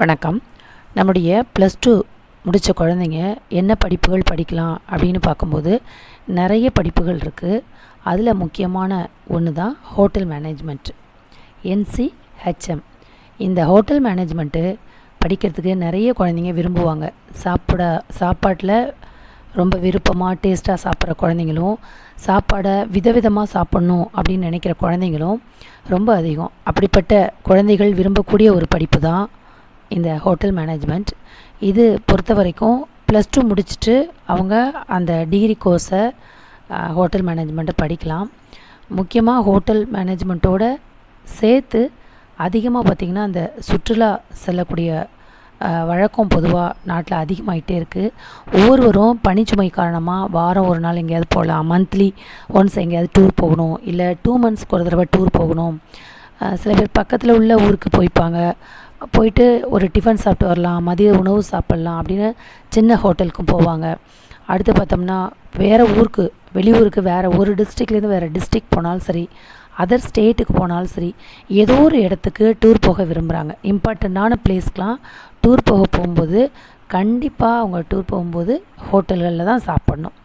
வணக்கம். நம்முடைய plus two முடித்த குழந்தைங்க என்ன படிப்புகள் படிக்கலாம் அப்படின்னு பார்க்கும்போது நிறைய படிப்புகள் இருக்குது அதில் முக்கியமான ஒன்று தான் ஹோட்டல் மேனேஜ்மெண்ட் என்சிஹெச்எம் இந்த ஹோட்டல் மேனேஜ்மெண்ட்டு படிக்கிறதுக்கு நிறைய குழந்தைங்க விரும்புவாங்க. சாப்பிட சாப்பாட்டில் ரொம்ப விருப்பமாக டேஸ்ட்டாக சாப்பிட்ற குழந்தைங்களும் சாப்பாடை விதவிதமாக சாப்பிட்ணும் அப்படின்னு நினைக்கிற குழந்தைங்களும் ரொம்ப அதிகம். அப்படிப்பட்ட குழந்தைகள் விரும்பக்கூடிய ஒரு படிப்பு தான் இந்த ஹோட்டல் மேனேஜ்மெண்ட் இது பொறுத்த வரைக்கும் ப்ளஸ் டூ முடிச்சுட்டு அவங்க அந்த டிகிரி கோர்ஸை ஹோட்டல் மேனேஜ்மெண்ட்டை படிக்கலாம். முக்கியமாக ஹோட்டல் மேனேஜ்மெண்ட்டோட சேர்த்து அதிகமாக பார்த்திங்கன்னா அந்த சுற்றுலா செல்லக்கூடிய வழக்கம் பொதுவாக நாட்டில் அதிகமாகிட்டே இருக்குது ஒவ்வொருவரும் பணிச்சுமை காரணமாக வாரம் ஒரு நாள் எங்கேயாவது போகலாம் மந்த்லி ஒன்ஸ் எங்கேயாவது டூர் போகணும். இல்லை டூ மந்த்ஸ்க்கு ஒரு தடவை டூர் போகணும். சில பேர் பக்கத்தில் உள்ள ஊருக்கு போய்ப்பாங்க. போயிட்டு ஒரு டிஃபன் சாப்பிட்டு வரலாம் மதிய உணவு சாப்பிட்லாம் அப்படின்னு சின்ன ஹோட்டலுக்கும் போவாங்க. அடுத்து பார்த்தோம்னா வேறு ஊருக்கு வெளியூருக்கு வேறு ஒரு டிஸ்ட்ரிக்ட்லேருந்து வேறு டிஸ்ட்ரிக் போனாலும் சரி அதர் ஸ்டேட்டுக்கு போனாலும் சரி ஏதோ ஒரு இடத்துக்கு டூர் போக விரும்புகிறாங்க இம்பார்ட்டண்ட்டான பிளேஸ்க்கெலாம் டூர் போக போகும்போது கண்டிப்பாக அவங்க டூர் போகும்போது ஹோட்டல்களில் தான் சாப்பிட்ணும்.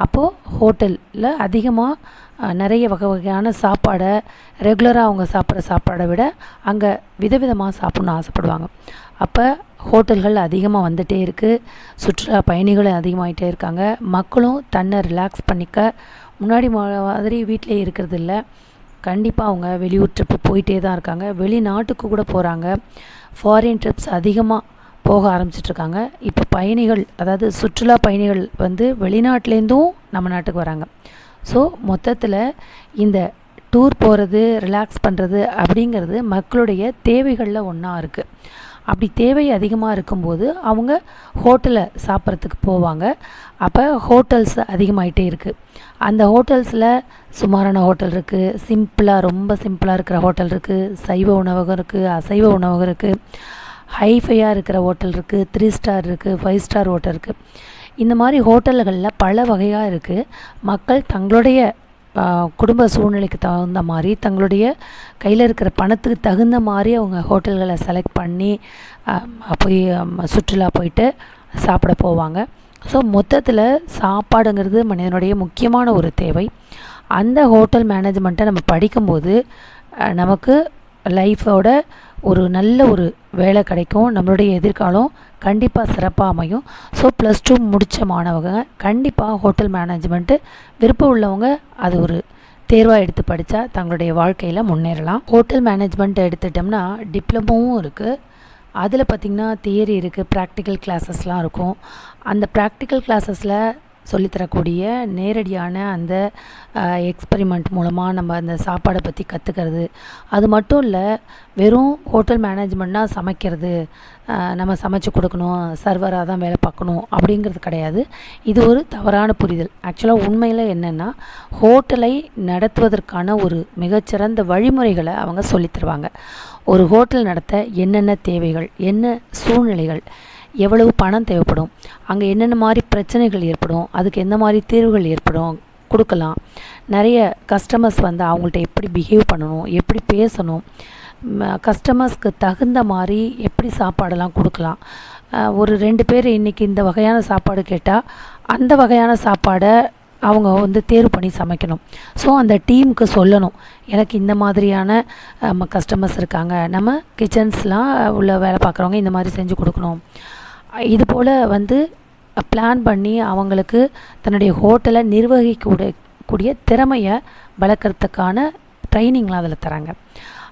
அப்போது ஹோட்டலில் அதிகமாக நிறைய வகை வகையான சாப்பாடை ரெகுலராக அவங்க சாப்பிட்ற சாப்பாடை விட அங்கே விதவிதமாக சாப்பிட்ணுன்னு ஆசைப்படுவாங்க. அப்போ ஹோட்டல்கள் அதிகமாக வந்துகிட்டே இருக்குது சுற்றுலா பயணிகளும் அதிகமாகிட்டே இருக்காங்க. மக்களும் தன்னை ரிலாக்ஸ் பண்ணிக்க முன்னாடி மா- மாதிரி வீட்டிலே இருக்கிறது இல்லை. கண்டிப்பாக அவங்க வெளியூர் ட்ரிப்பு போயிட்டே தான் இருக்காங்க. வெளிநாட்டுக்கு கூட போகிறாங்க ஃபாரின் ட்ரிப்ஸ் அதிகமாக போக ஆரம்பிச்சிட்ருக்காங்க. இப்போ பயணிகள் அதாவது சுற்றுலா பயணிகள் வந்து வெளிநாட்டிலேருந்தும் நம்ம நாட்டுக்கு வராங்க. ஸோ மொத்தத்தில் இந்த டூர் போகிறது ரிலாக்ஸ் பண்ணுறது அப்படிங்கிறது மக்களுடைய தேவைகளில் ஒன்றா இருக்குது அப்படி தேவை அதிகமாக இருக்கும்போது அவங்க ஹோட்டலில் சாப்பிட்றதுக்கு போவாங்க. அப்போ ஹோட்டல்ஸ் அதிகமாயிட்டே இருக்குது அந்த ஹோட்டல்ஸில் சுமாரான ஹோட்டல் இருக்குது சிம்பிளாக ரொம்ப சிம்பிளாக இருக்கிற ஹோட்டல் இருக்குது சைவ உணவகம் இருக்குது அசைவ உணவகம் இருக்குது ஹைஃபையாக இருக்கிற ஹோட்டல் இருக்குது த்ரீ ஸ்டார் இருக்குது ஃபைவ் ஸ்டார் ஹோட்டல் இருக்குது இந்த மாதிரி ஹோட்டல்களில் பல வகையாக இருக்குது மக்கள் தங்களுடைய குடும்ப சூழ்நிலைக்கு தகுந்த மாதிரி தங்களுடைய கையில் இருக்கிற பணத்துக்கு தகுந்த மாதிரி அவங்க ஹோட்டல்களை செலக்ட் பண்ணி போய் சுற்றுலா போயிட்டு சாப்பிட போவாங்க. ஸோ மொத்தத்தில் சாப்பாடுங்கிறது மனிதனுடைய முக்கியமான ஒரு தேவை. அந்த ஹோட்டல் மேனேஜ்மெண்ட்டை நம்ம படிக்கும்போது நமக்கு லைஃபோட ஒரு நல்ல ஒரு வேலை கிடைக்கும். நம்மளுடைய எதிர்காலம் கண்டிப்பாக சிறப்பாக அமையும். ஸோ ப்ளஸ் டூ முடித்த மாணவங்க கண்டிப்பாக ஹோட்டல் மேனேஜ்மெண்ட்டு விருப்பம் உள்ளவங்க அது ஒரு தேர்வாக எடுத்து படித்தா தங்களுடைய வாழ்க்கையில் முன்னேறலாம். ஹோட்டல் மேனேஜ்மெண்ட் எடுத்துட்டோம்னா டிப்ளமோவும் இருக்குது அதில் பார்த்திங்கன்னா தியரி இருக்குது ப்ராக்டிக்கல் கிளாஸஸ்லாம் இருக்கும். அந்த ப்ராக்டிக்கல் கிளாஸஸில் சொல்லித்தரக்கூடிய நேரடியான அந்த எக்ஸ்பெரிமெண்ட் மூலமாக நம்ம அந்த சாப்பாடை பற்றி கற்றுக்கிறது அது மட்டும் இல்லை வெறும் ஹோட்டல் மேனேஜ்மெண்ட்னா சமைக்கிறது. நம்ம சமைச்சு கொடுக்கணும் சர்வராக தான் வேலை பார்க்கணும் அப்படிங்கிறது கிடையாது. இது ஒரு தவறான புரிதல். ஆக்சுவலாக உண்மையில் என்னென்னா ஹோட்டலை நடத்துவதற்கான ஒரு மிகச்சிறந்த வழிமுறைகளை அவங்க சொல்லித் தருவாங்க. ஒரு ஹோட்டல் நடத்த என்னென்ன தேவைகள் என்ன சூழ்நிலைகள் எவ்வளவு பணம் தேவைப்படும்? அங்கே என்னென்ன மாதிரி பிரச்சனைகள் ஏற்படும்? அதுக்கு எந்த மாதிரி தீர்வுகள் ஏற்படும்? கொடுக்கலாம். நிறைய கஸ்டமர்ஸ் வந்து அவங்கள்ட்ட எப்படி பிஹேவ் பண்ணணும்? எப்படி பேசணும்? கஸ்டமர்ஸ்க்கு தகுந்த மாதிரி எப்படி சாப்பாடெல்லாம் கொடுக்கலாம்? ஒரு ரெண்டு பேர் இன்றைக்கி இந்த வகையான சாப்பாடு கேட்டால் அந்த வகையான சாப்பாடை அவங்க வந்து தேர்வு பண்ணி சமைக்கணும். ஸோ அந்த டீமுக்கு சொல்லணும். எனக்கு இந்த மாதிரியான நம்ம கஸ்டமர்ஸ் இருக்காங்க. நம்ம கிச்சன்ஸ்லாம் உள்ள வேலை பார்க்குறவங்க இந்த மாதிரி செஞ்சு கொடுக்கணும். இது போல் வந்து பிளான் பண்ணி அவங்களுக்கு தன்னுடைய ஹோட்டலை நிர்வகிக்கூட கூடிய திறமையை வளர்க்குறதுக்கான ட்ரைனிங்லாம் அதில் தராங்க.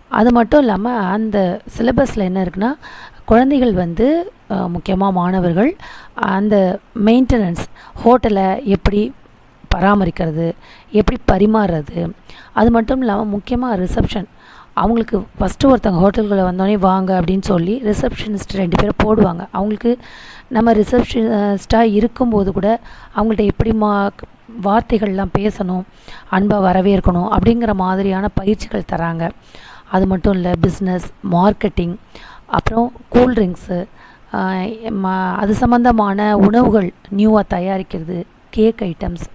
அது மட்டும் இல்லாமல் அந்த சிலபஸில் என்ன இருக்குன்னா குழந்தைகள் வந்து முக்கியமாக மாணவர்கள் அந்த மெயின்டெனன்ஸ் ஹோட்டலை எப்படி பராமரிக்கிறது எப்படி பரிமாறுறது அது மட்டும் இல்லாமல் முக்கியமாக ரிசப்ஷன் அவங்களுக்கு ஃபஸ்ட்டு ஒருத்தவங்க ஹோட்டல்களை வந்தோடனே வாங்க அப்படின்னு சொல்லி ரிசப்ஷனிஸ்ட் ரெண்டு பேரும் போடுவாங்க. அவங்களுக்கு நம்ம ரிசப்ஷனிஸ்ட்டாக இருக்கும்போது கூட அவங்கள்ட்ட எப்படி மா வார்த்தைகள்லாம் பேசணும் அன்பாக வரவேற்கணும் அப்படிங்கிற மாதிரியான பயிற்சிகள் தராங்க. அது மட்டும் இல்லை பிஸ்னஸ் மார்க்கெட்டிங் அப்புறம் கூல்ட்ரிங்க்ஸு அது சம்மந்தமான உணவுகள் நியூவாக தயாரிக்கிறது கேக் ஐட்டம்ஸ்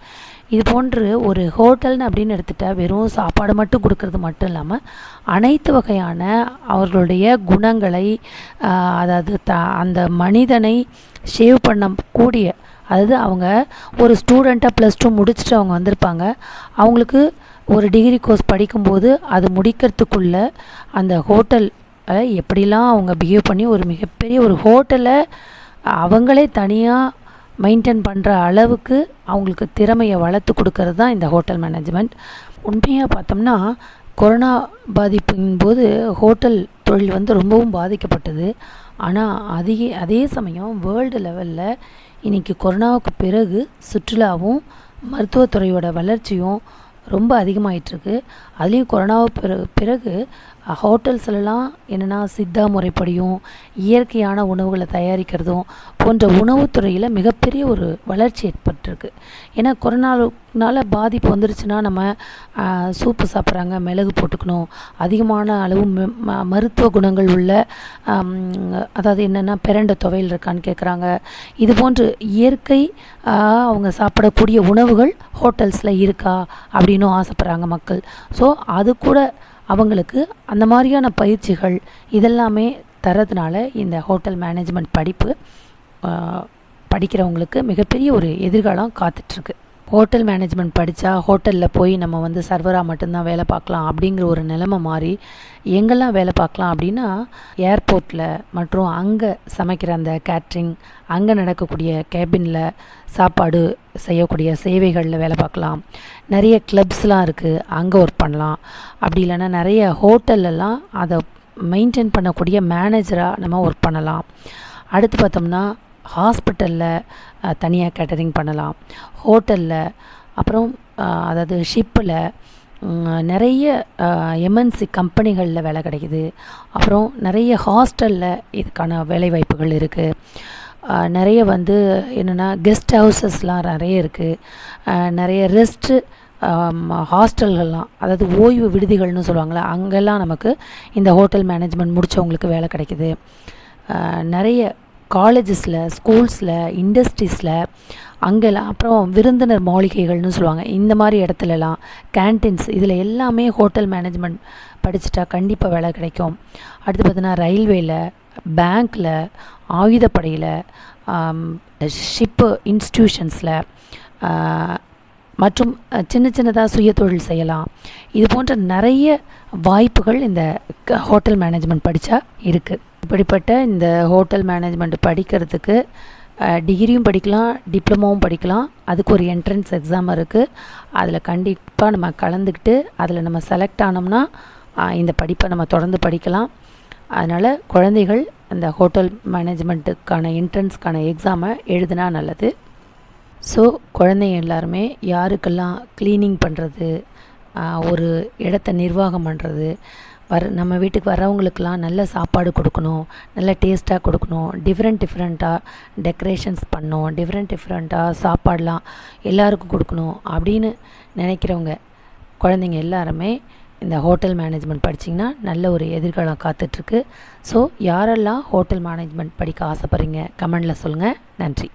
இது போன்று ஒரு ஹோட்டல்னு அப்படின்னு எடுத்துட்டால் வெறும் சாப்பாடு மட்டும் கொடுக்கறது மட்டும் இல்லாமல் அனைத்து வகையான அவர்களுடைய குணங்களை அதாவது த அந்த மனிதனை ஷேவ் பண்ணக்கூடிய அதாவது அவங்க ஒரு ஸ்டூடெண்ட்டாக ப்ளஸ் டூ முடிச்சுட்டு அவங்க வந்திருப்பாங்க. அவங்களுக்கு ஒரு டிகிரி கோர்ஸ் படிக்கும்போது அது முடிக்கிறதுக்குள்ள அந்த ஹோட்டல் எப்படிலாம் அவங்க பிஹேவ் பண்ணி ஒரு மிகப்பெரிய ஒரு ஹோட்டலை அவங்களே தனியாக மெயின்டைன் பண்ணுற அளவுக்கு அவங்களுக்கு திறமையை வளர்த்து கொடுக்கறது தான் இந்த ஹோட்டல் மேனேஜ்மெண்ட் உண்மையாக பார்த்தோம்னா கொரோனா பாதிப்பின் போது ஹோட்டல் தொழில் வந்து ரொம்பவும் பாதிக்கப்பட்டது. ஆனால் அதிக அதே சமயம் வேர்ல்டு லெவலில் இன்றைக்கி கொரோனாவுக்கு பிறகு சுற்றுலாவும் மருத்துவத்துறையோட வளர்ச்சியும் ரொம்ப அதிகமாயிட்டிருக்கு. அதுலேயும் கொரோனாவை பிறகு பிறகு ஹோட்டல்ஸ்லலாம் என்னென்னா சித்தா முறைப்படியும் இயற்கையான உணவுகளை தயாரிக்கிறதும் போன்ற உணவுத்துறையில் மிகப்பெரிய ஒரு வளர்ச்சி ஏற்பட்டிருக்கு. ஏன்னா கொரோனானால பாதிப்பு வந்துருச்சுன்னா நம்ம சூப்பு சாப்பிட்றாங்க மிளகு போட்டுக்கணும். அதிகமான அளவு ம- மருத்துவ குணங்கள் உள்ள அதாவது என்னென்னா பிரண்ட துவையல் இருக்கான்னு கேட்குறாங்க இது போன்று இயற்கை அவங்க சாப்பிடக்கூடிய உணவுகள் ஹோட்டல்ஸில் இருக்கா அப்படின்னும் ஆசைப்பட்றாங்க மக்கள். ஸோ அது கூட அவங்களுக்கு அந்த மாதிரியான பயிற்சிகள் இதெல்லாமே தரதுனால இந்த ஹோட்டல் மேனேஜ்மெண்ட் படிப்பு படிக்கிறவங்களுக்கு மிகப்பெரிய ஒரு எதிர்காலம் காத்துட்ருக்கு ஹோட்டல் மேனேஜ்மெண்ட் படித்தா ஹோட்டலில் போய் நம்ம வந்து சர்வராக மட்டும்தான் வேலை பார்க்கலாம் அப்படிங்கிற ஒரு நிலைமை மாறி எங்கெல்லாம் வேலை பார்க்கலாம் அப்படின்னா ஏர்போர்ட்டில் மற்றும் அங்கே சமைக்கிற அந்த கேட்ரிங் அங்கே நடக்கக்கூடிய கேபினில் சாப்பாடு செய்யக்கூடிய சேவைகளில் வேலை பார்க்கலாம். நிறைய கிளப்ஸ்லாம் இருக்குது அங்கே ஒர்க் பண்ணலாம். அப்படி இல்லைன்னா நிறைய ஹோட்டல்லலாம் அதை மெயின்டைன் பண்ணக்கூடிய மேனேஜராக நம்ம ஒர்க் பண்ணலாம். அடுத்து பார்த்தோம்னா ஹாஸ்பிட்டலில் தனியாக கேட்டரிங் பண்ணலாம். ஹோட்டலில் அப்புறம் அதாவது ஷிப்பில் நிறைய எம்என்சி கம்பெனிகளில் வேலை கிடைக்குது. அப்புறம் நிறைய ஹாஸ்டலில் இதுக்கான வேலைவாய்ப்புகள் இருக்குது நிறைய வந்து என்னென்னா கெஸ்ட் ஹவுசஸ்லாம் நிறைய இருக்குது நிறைய ரெஸ்ட்டு ஹாஸ்டல்கள்லாம் அதாவது ஓய்வு விடுதிகள்னு சொல்லுவாங்கள்ல அங்கெல்லாம் நமக்கு இந்த ஹோட்டல் மேனேஜ்மெண்ட் முடித்தவங்களுக்கு வேலை கிடைக்குது. நிறைய காலேஜஸில் ஸ்கூல்ஸில் இண்டஸ்ட்ரீஸில் அங்கெல்லாம் அப்புறம் விருந்தினர் மாளிகைகள்னு சொல்லுவாங்க. இந்த மாதிரி இடத்துலலாம் கேன்டீன்ஸ் இதில் எல்லாமே ஹோட்டல் மேனேஜ்மெண்ட் படிச்சுட்டா கண்டிப்பாக வேலை கிடைக்கும். அடுத்து பார்த்தீங்கன்னா ரயில்வேயில் பேங்க்கில் ஆயுதப்படையில் ஷிப்பு இன்ஸ்டிடியூஷன்ஸில் மற்றும் சின்ன சின்னதாக சுயதொழில் செய்யலாம். இது போன்ற நிறைய வாய்ப்புகள் இந்த க- ஹோட்டல் மேனேஜ்மெண்ட் படித்தா இருக்குது இப்படிப்பட்ட இந்த ஹோட்டல் மேனேஜ்மெண்ட் படிக்கிறதுக்கு டிகிரியும் படிக்கலாம் டிப்ளமோவும் படிக்கலாம். அதுக்கு ஒரு என்ட்ரன்ஸ் எக்ஸாம் இருக்குது அதில் கண்டிப்பாக நம்ம கலந்துக்கிட்டு அதில் நம்ம செலக்ட் ஆனோம்னா இந்த படிப்பை நம்ம தொடர்ந்து படிக்கலாம். அதனால் குழந்தைகள் அந்த ஹோட்டல் மேனேஜ்மெண்ட்டுக்கான என்ட்ரன்ஸ்க்கான எக்ஸாமை எழுதினா நல்லது. ஸோ குழந்தைங்க எல்லாருமே யாருக்கெல்லாம் க்ளீனிங் பண்ணுறது ஒரு இடத்த நிர்வாகம் பண்ணுறது வர நம்ம வீட்டுக்கு வரவங்களுக்கெலாம் நல்ல சாப்பாடு கொடுக்கணும் நல்ல டேஸ்ட்டாக கொடுக்கணும் டிஃப்ரெண்ட் டிஃப்ரெண்ட்டாக டெக்கரேஷன்ஸ் பண்ணணும் டிஃப்ரெண்ட் டிஃப்ரெண்ட்டாக சாப்பாடெலாம் எல்லாருக்கும் கொடுக்கணும் அப்படின்னு நினைக்கிறவங்க குழந்தைங்க எல்லாருமே இந்த ஹோட்டல் மேனேஜ்மெண்ட் படிச்சிங்கன்னா நல்ல ஒரு எதிர்காலம் காத்துட்ருக்கு. ஸோ யாரெல்லாம் ஹோட்டல் மேனேஜ்மெண்ட் படிக்க ஆசைப்பட்றீங்க கமெண்டில் சொல்லுங்கள் நன்றி.